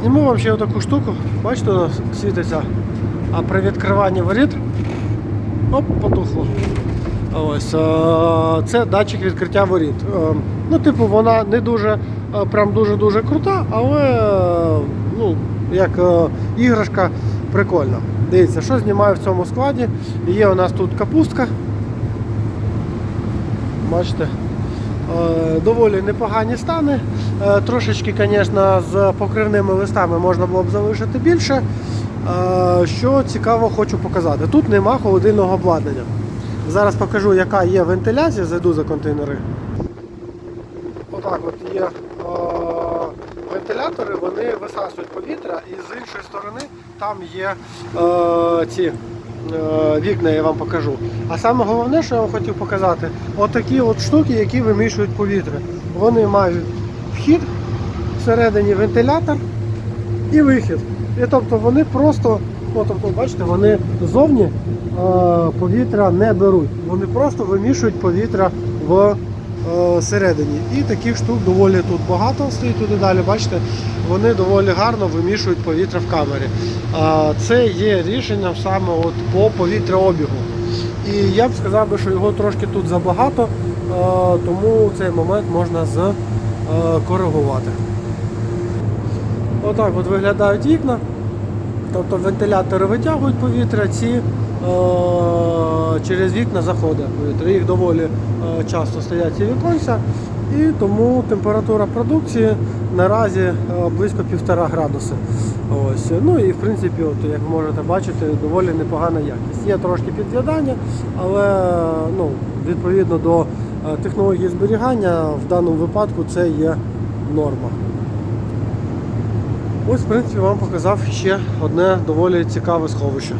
Зніму вам ще таку штуку. Бачите, нас світиться. А при відкриванні воріт оп, потухло. Ось, е, це датчик відкриття воріт. Е, Ну, типу, вона не дуже, е, прям дуже-дуже крута, але ну, як іграшка прикольна. Дивіться, що знімаю в цьому складі. Є у нас тут капустка. Бачите, доволі непогані стани. Е, Трошечки, звісно, з покривними листами можна було б залишити більше. Е, Що цікаво, хочу показати. Тут нема холодильного обладнання. Зараз покажу, яка є вентиляція, зайду за контейнери. Отак от є е, вентилятори, вони висасують повітря, і з іншої сторони там є ці вікна, я вам покажу. А саме головне, що я вам хотів показати, отакі от штуки, які вимішують повітря. Вони мають вхід всередині вентилятор і вихід. І тобто вони просто, ну, тобто, бачите, вони ззовні е, повітря не беруть. Вони просто вимішують повітря в е, середині. І таких штук доволі тут багато стоїть туди далі. Бачите, вони доволі гарно вимішують повітря в камері. А це є рішенням саме от по повітряобігу. І я б сказав що його трошки тут забагато, е, тому цей момент можна закоригувати. Отак от виглядають вікна. Тобто вентилятори витягують повітря, ці е, через вікна заходить повітря. Їх доволі е, часто стоять ці віконця, і тому температура продукції наразі е, близько 1,5 градуси. Ось. Ну і в принципі, от, як можете бачити, доволі непогана якість. Є трошки під'їдання, але е, ну, відповідно до е, технології зберігання в даному випадку це є норма. Ось, в принципі, вам показав ще одне доволі цікаве сховище.